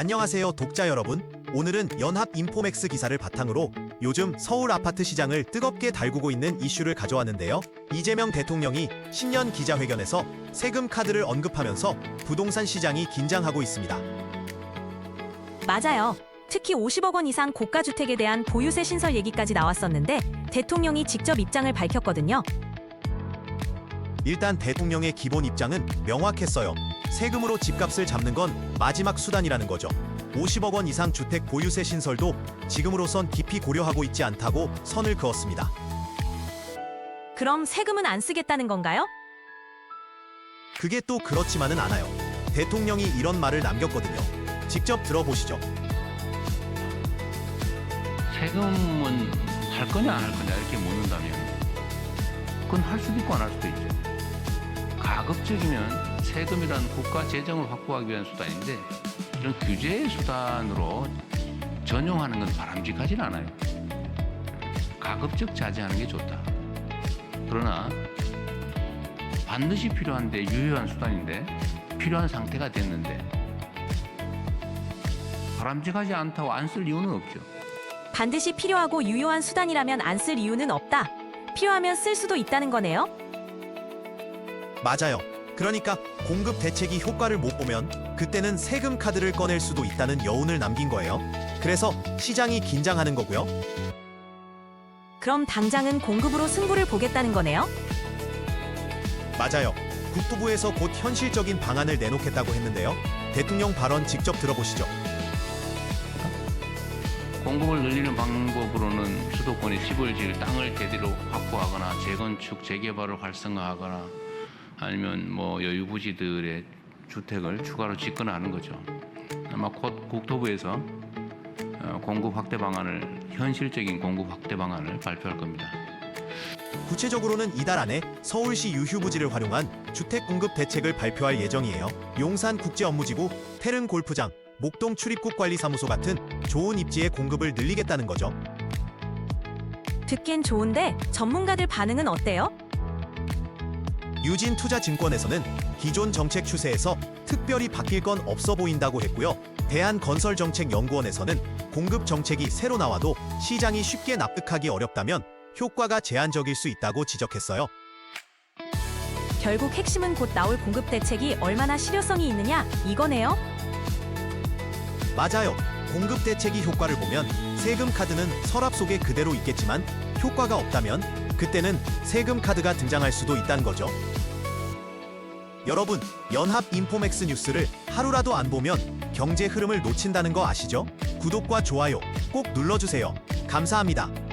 안녕하세요 독자 여러분. 오늘은 연합 인포맥스 기사를 바탕으로 요즘 서울 아파트 시장을 뜨겁게 달구고 있는 이슈를 가져왔는데요. 이재명 대통령이 신년 기자회견에서 세금 카드를 언급하면서 부동산 시장이 긴장하고 있습니다. 맞아요. 특히 50억 원 이상 고가 주택에 대한 보유세 신설 얘기까지 나왔었는데 대통령이 직접 입장을 밝혔거든요. 일단 대통령의 기본 입장은 명확했어요. 세금으로 집값을 잡는 건 마지막 수단이라는 거죠. 50억 원 이상 주택 보유세 신설도 지금으로선 깊이 고려하고 있지 않다고 선을 그었습니다. 그럼 세금은 안 쓰겠다는 건가요? 그게 또 그렇지만은 않아요. 대통령이 이런 말을 남겼거든요. 직접 들어보시죠. 세금은 할 거냐 안 할 거냐 이렇게 묻는다면 그건 할 수도 있고 안 할 수도 있죠. 가급적이면 세금이란 국가 재정을 확보하기 위한 수단인데 이런 규제의 수단으로 전용하는 건 바람직하진 않아요. 가급적 자제하는 게 좋다. 그러나 반드시 필요한데 유효한 수단인데 필요한 상태가 됐는데 바람직하지 않다고 안 쓸 이유는 없죠. 반드시 필요하고 유효한 수단이라면 안 쓸 이유는 없다. 필요하면 쓸 수도 있다는 거네요. 맞아요. 그러니까 공급 대책이 효과를 못 보면 그때는 세금 카드를 꺼낼 수도 있다는 여운을 남긴 거예요. 그래서 시장이 긴장하는 거고요. 그럼 당장은 공급으로 승부를 보겠다는 거네요. 맞아요. 국토부에서 곧 현실적인 방안을 내놓겠다고 했는데요. 대통령 발언 직접 들어보시죠. 공급을 늘리는 방법으로는 수도권에 집을 지을 땅을 제대로 확보하거나 재건축, 재개발을 활성화하거나 아니면 뭐 여유 부지들의 주택을 추가로 짓거나 하는 거죠. 아마 곧 국토부에서 어, 공급 확대 방안을 현실적인 공급 확대 방안을 발표할 겁니다. 구체적으로는 이달 안에 서울시 유휴부지를 활용한 주택 공급 대책을 발표할 예정이에요. 용산 국제 업무지구, 태릉 골프장, 목동 출입국 관리사무소 같은 좋은 입지의 공급을 늘리겠다는 거죠. 듣긴 좋은데 전문가들 반응은 어때요? 유진 투자증권에서는 기존 정책 추세에서 특별히 바뀔 건 없어 보인다고 했고요. 대한건설정책연구원에서는 공급 정책이 새로 나와도 시장이 쉽게 납득하기 어렵다면 효과가 제한적일 수 있다고 지적했어요. 결국 핵심은 곧 나올 공급 대책이 얼마나 실효성이 있느냐 이거네요. 맞아요. 공급 대책이 효과를 보면 세금 카드는 서랍 속에 그대로 있겠지만 효과가 없다면 그때는 세금 카드가 등장할 수도 있다는 거죠. 여러분, 연합 인포맥스 뉴스를 하루라도 안 보면 경제 흐름을 놓친다는 거 아시죠? 구독과 좋아요 꼭 눌러주세요. 감사합니다.